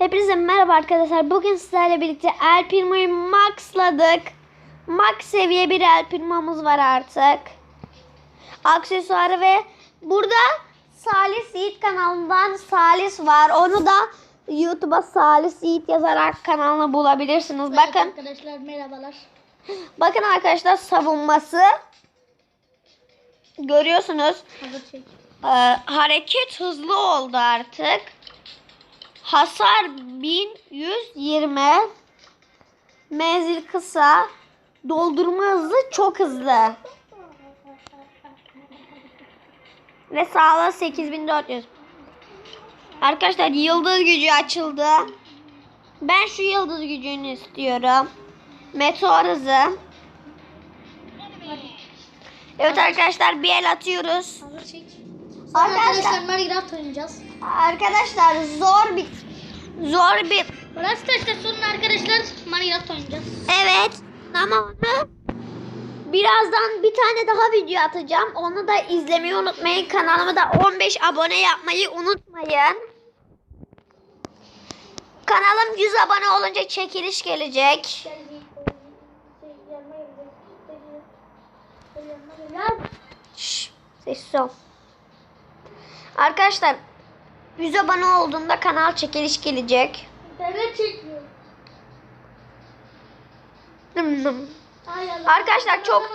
Hepinize merhaba arkadaşlar. Bugün sizlerle birlikte El Primo'yu maxladık. Max seviye bir El Primo'muz var artık. Aksesuarı ve burada Salis Yiğit kanalından Salis var. Onu da YouTube'a Salis Yiğit yazarak kanalını bulabilirsiniz. Evet Bakın. arkadaşlar merhabalar. Bakın arkadaşlar savunması. Görüyorsunuz. Hazır çek. Ee, hareket hızlı oldu artık. Hasar 1120. Menzil kısa. Doldurma hızı çok hızlı. Ve sağlığı 8400. Arkadaşlar yıldız gücü açıldı. Ben şu yıldız gücünü istiyorum. Meteor hızı. Evet arkadaşlar bir el atıyoruz. Arkadaşlar- arkadaşlar Minecraft oynayacağız. Arkadaşlar zor bir zor bir Burası taşta sonra arkadaşlar Minecraft oynayacağız. evet ama onu birazdan bir tane daha video atacağım. Onu da izlemeyi unutmayın. Kanalıma da 15 abone yapmayı unutmayın. Kanalım 100 abone olunca çekiliş gelecek. Şşş, sessiz ol. Arkadaşlar 100 abone olduğumda kanal çekiliş gelecek. Dım dım. Ay Allah. Arkadaşlar çok-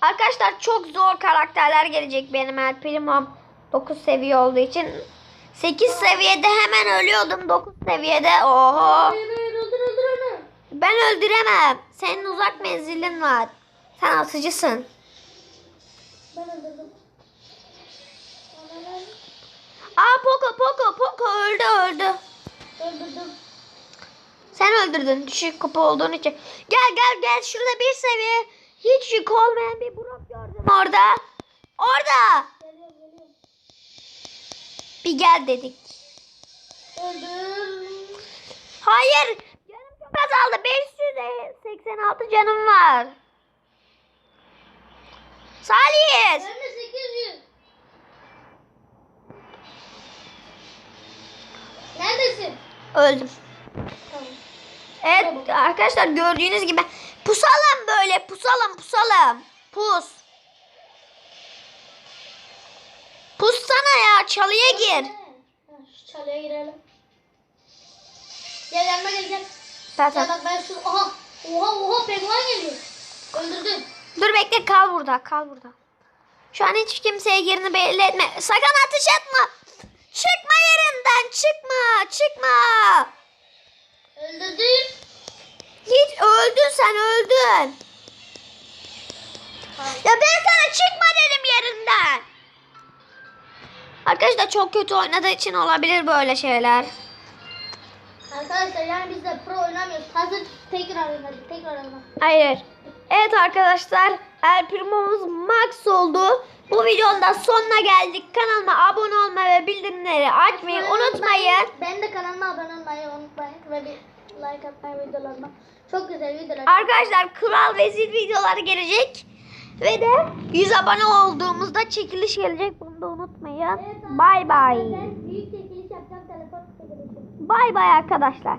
Arkadaşlar çok zor karakterler gelecek benim El Primo'm 9 seviye olduğu için. 8 seviyede hemen ölüyordum. 9 seviyede oho. Hayır hayır öldür öldür onu. Ben öldüremem. Senin uzak menzilin var. Sen atıcısın. Ben öldürdüm. Aa Poco Poco Poco öldü öldü. Öldürdüm. Sen öldürdün düşük kupa olduğun için. Gel gel gel şurada bir seviye hiç yük olmayan bir Brock gördüm orada. Orada. Geliyorum geliyorum. Bir gel dedik. Öldüm. Hayır. Canım çok azaldı. 586 canım var. Salih. Öldüm. Tamam. Evet arkadaşlar gördüğünüz gibi pusalım böyle pusalım pusalım. Pus. Pussana ya çalıya gir. Ha, Şu çalıya girelim. Gel yanıma gel gel. Tamam, tamam. bak ben şu... Oha! Oha oha penguen geliyor. Öldürdüm. Dur bekle kal burada kal burada. Şu an hiç kimseye yerini belli etme. Sakın ateş etme. Çıkma yerinden çıkma çıkma. Öldürdüm. Hiç öldün sen öldün. Ya ben sana çıkma dedim yerinden. Arkadaşlar çok kötü oynadığı için olabilir böyle şeyler. Arkadaşlar yani biz de pro oynamıyoruz. Hazır tekrar oynadık. Tekrar oynadık. Hayır. Evet arkadaşlar El Primo'muz max oldu. Bu videonun da sonuna geldik. Kanalıma abone bildirimleri açmayı unutmayın. Ben de kanalıma abone olmayı unutmayın. Ve bir like atmayı videolarıma. Çok güzel videolar. Arkadaşlar kral vezir videoları gelecek. Ve de 100 abone olduğumuzda çekiliş gelecek. Bunu da unutmayın. Bay bay. Ben büyük çekiliş yapacağım telefon çekilişi. Bay bay arkadaşlar.